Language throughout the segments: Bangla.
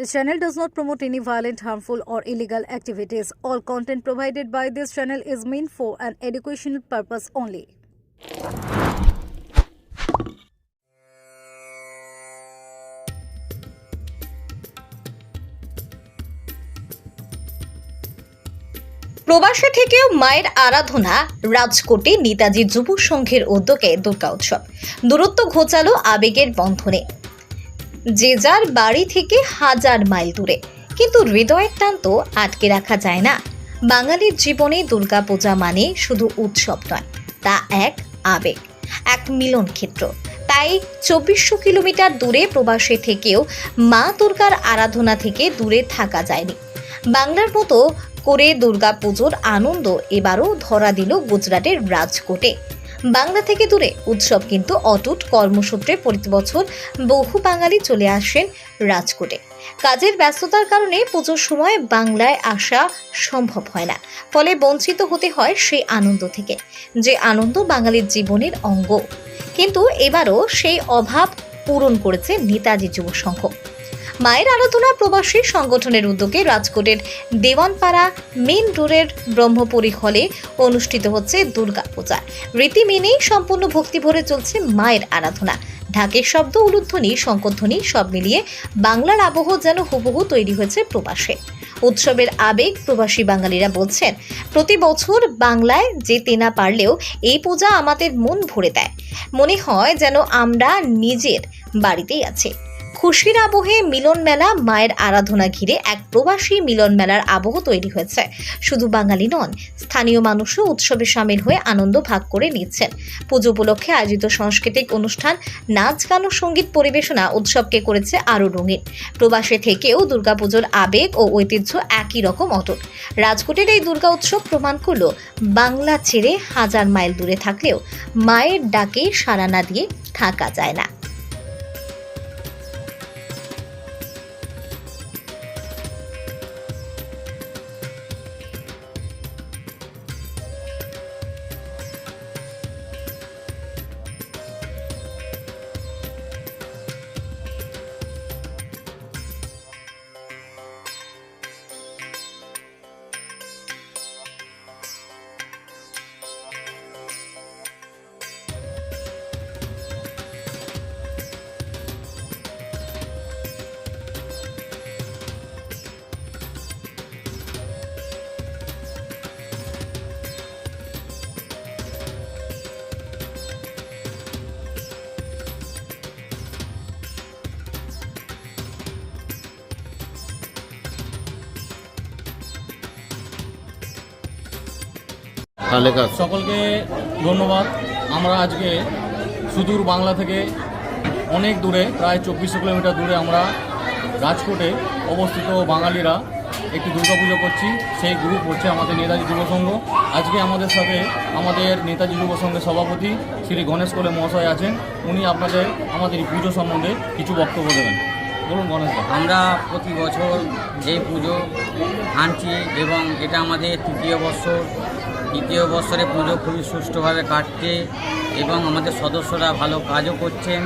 This channel does not promote any violent, harmful, or illegal activities. All content provided by this channel is meant for an educational purpose only. প্রবাসে থেকেও মায়ের আরাধনা রাজকোটে নেতাজি যুব সংঘের উদ্যোগে দুর্গা উৎসব দূরত্ব ঘোচালো আবেগের বন্ধনে যে যার বাড়ি থেকে হাজার মাইল দূরে। কিন্তু হৃদয়ের টান তো আটকে রাখা যায় না। বাঙালির জীবনে দুর্গাপূজা মানে শুধু উৎসব নয়, তা এক আবেগ, এক মিলন ক্ষেত্র। তাই চব্বিশশো কিলোমিটার দূরে প্রবাসে থেকেও মা দুর্গার আরাধনা থেকে দূরে থাকা যায়নি। বাংলার মতো করে দুর্গাপুজোর আনন্দ এবারও ধরা দিল গুজরাটের রাজকোটে। বাংলা থেকে দূরে উৎসব কিন্তু অটুট কর্মসূত্রে প্রতি বছর বহু বাঙালি চলে আসেন রাজকোটে। কাজের ব্যস্ততার কারণে পুজোর সময় বাংলায় আসা সম্ভব হয় না, ফলে বঞ্চিত হতে হয় সেই আনন্দ থেকে, যে আনন্দ বাঙালির জীবনের অঙ্গ। কিন্তু এবারও সেই অভাব পূরণ করেছে নেতাজি যুব সংঘ মায়ের আরাধনা প্রবাসী সংগঠনের উদ্যোগে রাজকোটের দেওয়ানপাড়া মেন রোডের ব্রহ্মপুরী হলে অনুষ্ঠিত হচ্ছে দুর্গা পূজা রীতি মেনেই সম্পূর্ণ ভক্তি ভরে চলছে মায়ের আরাধনা। ঢাকের শব্দ, উলুধ্বনি শঙ্করধ্বনি সব মিলিয়ে বাংলার আবহ যেন হুবহু তৈরি হয়েছে প্রবাসে। উৎসবের আবেগ প্রবাসী বাঙালিরা বলছেন, প্রতি বছর বাংলায় যেতে না পারলেও এই পূজা আমাদের মন ভরে দেয়। মনে হয় যেন আমরা নিজের বাড়িতেই আছি। খুশির আবহে মিলন মেলা মায়ের আরাধনা ঘিরে এক প্রবাসী মিলন মেলার আবহ তৈরি হয়েছে। শুধু বাঙালি নন, স্থানীয় মানুষও উৎসবে সামিল হয়ে আনন্দ ভাগ করে নিচ্ছেন। পুজো উপলক্ষে আয়োজিত সাংস্কৃতিক অনুষ্ঠান, নাচ, গান ও সংগীত পরিবেশনা উৎসবকে করেছে আরও রঙিন। প্রবাসে থেকেও দুর্গাপুজোর আবেগ ও ঐতিহ্য একই রকম অটুট। রাজকোটের এই দুর্গা উৎসব প্রমাণ করল, বাংলা ছেড়ে হাজার মাইল দূরে থাকলেও মায়ের ডাকে সাড়া না দিয়ে থাকা যায় না। তাহলে কাজ সকলকে ধন্যবাদ। আমরা আজকে সুদূর বাংলা থেকে অনেক দূরে প্রায় চব্বিশশো কিলোমিটার দূরে আমরা রাজকোটে অবস্থিত বাঙালিরা একটি দুর্গাপুজো করছি। সেই গ্রুপ হচ্ছে আমাদের নেতাজি যুব সংঘ। আজকে আমাদের সাথে আমাদের নেতাজি যুব সংঘের সভাপতি শ্রী গণেশ কোলে মহাশয় আছেন। উনি আপনাদের আমাদের পুজো সম্বন্ধে কিছু বক্তব্য দেবেন। বলুন গণেশ আমরা প্রতি বছর এই পুজো আনছি এবং এটা আমাদের তৃতীয় বছর তৃতীয় বছরে পুজো খুবই সুষ্ঠুভাবে কাটছে এবং আমাদের সদস্যরা ভালো কাজও করছেন।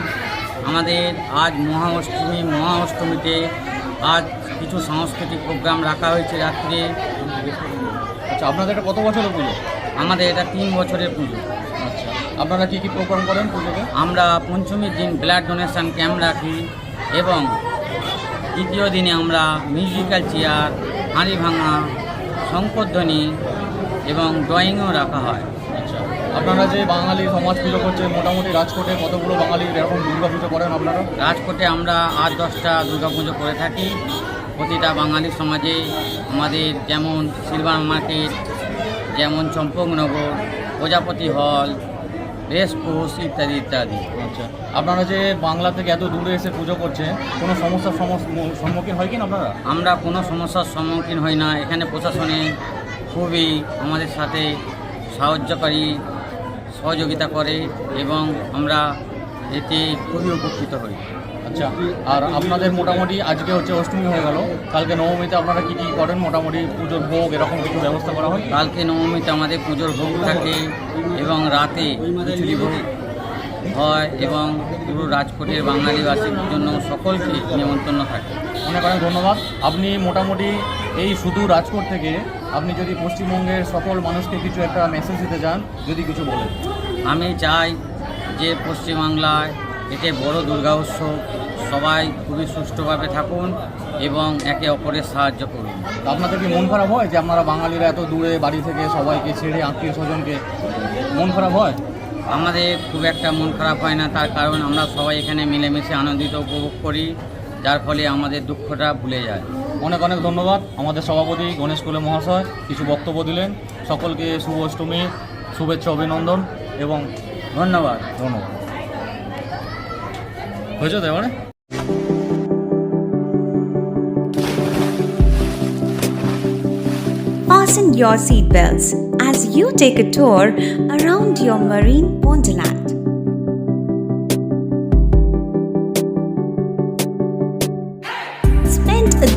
আমাদের আজ মহা অষ্টমী মহা অষ্টমীতে আজ কিছু সাংস্কৃতিক প্রোগ্রাম রাখা হয়েছে রাত্রে। আচ্ছা আপনাদের এটা কত বছরের পুজো? আমাদের এটা তিন বছরের পুজো। আচ্ছা আপনারা কী কী প্রোগ্রাম করেন পুজোতে? আমরা পঞ্চমীর দিন ব্লাড ডোনেশন ক্যাম্প রাখি এবং দ্বিতীয় দিনে আমরা মিউজিক্যাল চেয়ার হাঁড়ি ভাঙা শঙ্করধ্বনি এবং ড্রয়িংও রাখা হয়। আচ্ছা আপনারা যে বাঙালি সমাজ পুজো করছেন মোটামুটি রাজকোটে কতগুলো বাঙালি এরকম দুর্গা পুজো করেন আপনারা? রাজকোটে আমরা আট দশটা দুর্গা পুজো করে থাকি। প্রতিটা বাঙালি সমাজে আমাদের যেমন সিলভার মার্কেট যেমন চম্পকনগর প্রজাপতি হল রেসকোর্স ইত্যাদি ইত্যাদি। আচ্ছা আপনারা যে বাংলা থেকে এত দূরে এসে পুজো করছেন কোনো সমস্যার সম্মুখীন হয় কি না আপনারা? আমরা কোনো সমস্যার সম্মুখীন হই না। এখানে প্রশাসনে খুবই আমাদের সাথে সাহায্যকারী সহযোগিতা করে এবং আমরা এতে খুবই উপকৃত হই। আচ্ছা আর আপনাদের মোটামুটি আজকে হচ্ছে অষ্টমী হয়ে গেল। কালকে নবমীতে আপনারা কী কী করেন? মোটামুটি পুজোর ভোগ এরকম কিছু ব্যবস্থা করা হয়? কালকে নবমীতে আমাদের পুজোর ভোগ থাকে এবং রাতে খিচুড়ি ভোগ হয় এবং পুরো রাজকোটের বাঙালিবাসীর জন্য সকলকে নিমন্ত্রণ থাকে। অনেক অনেক ধন্যবাদ। আপনি মোটামুটি এই শুধু রাজকোট থেকে আপনি যদি পশ্চিমবঙ্গের সকল মানুষকে কিছু একটা মেসেজ দিতে চান যদি কিছু বলেন। আমি চাই যে পশ্চিমবাংলায় এতে বড় দুর্গা উৎসব সবাই খুবই সুষ্ঠুভাবে থাকুন এবং একে অপরের সাহায্য করুন। আপনাদের কি মন খারাপ হয় যে আপনারা বাঙালিরা এত দূরে বাড়ি থেকে সবাইকে ছেড়ে আত্মীয় স্বজনকে মন খারাপ হয়? আমাদের খুব একটা মন খারাপ হয় না তার কারণ আমরা সবাই এখানে মিলেমিশে আনন্দিত উপভোগ করি যার ফলে আমাদের দুঃখটা ভুলে যায়। অনেক অনেক ধন্যবাদ। আমাদের সভাপতি গণেশ কুলে মহাশয় কিছু বক্তব্য দিলেন। সকলকে শুভ অষ্টমী, শুভেচ্ছা, অভিনন্দন এবং ধন্যবাদ। ধন্যবাদ। হয়েছে তো এবারে? Fasten your seatbelts as you take a tour around your marine wonderland.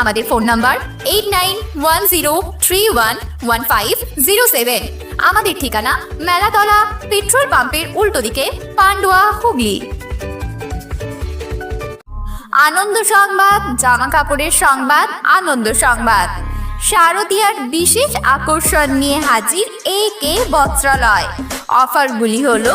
আমাদের phone number eight nine one zero three one one five zero seven আমাদের ঠিকানা মেলাতলা পেট্রোল পাম্পের উল্টো দিকে পান্ডুয়া হুগলি। আনন্দ সংবাদ, জামা কাপড়ের সংবাদ, আনন্দ সংবাদ। শারদীয়ার বিশেষ আকর্ষণ নিয়ে হাজির এ কে বস্ত্রালয়। অফারগুলি হলো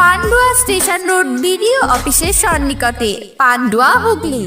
পান্ডুয়া স্টেশন রোড বিডিও অফিসের সন্নিকটে পান্ডুয়া হুগলি।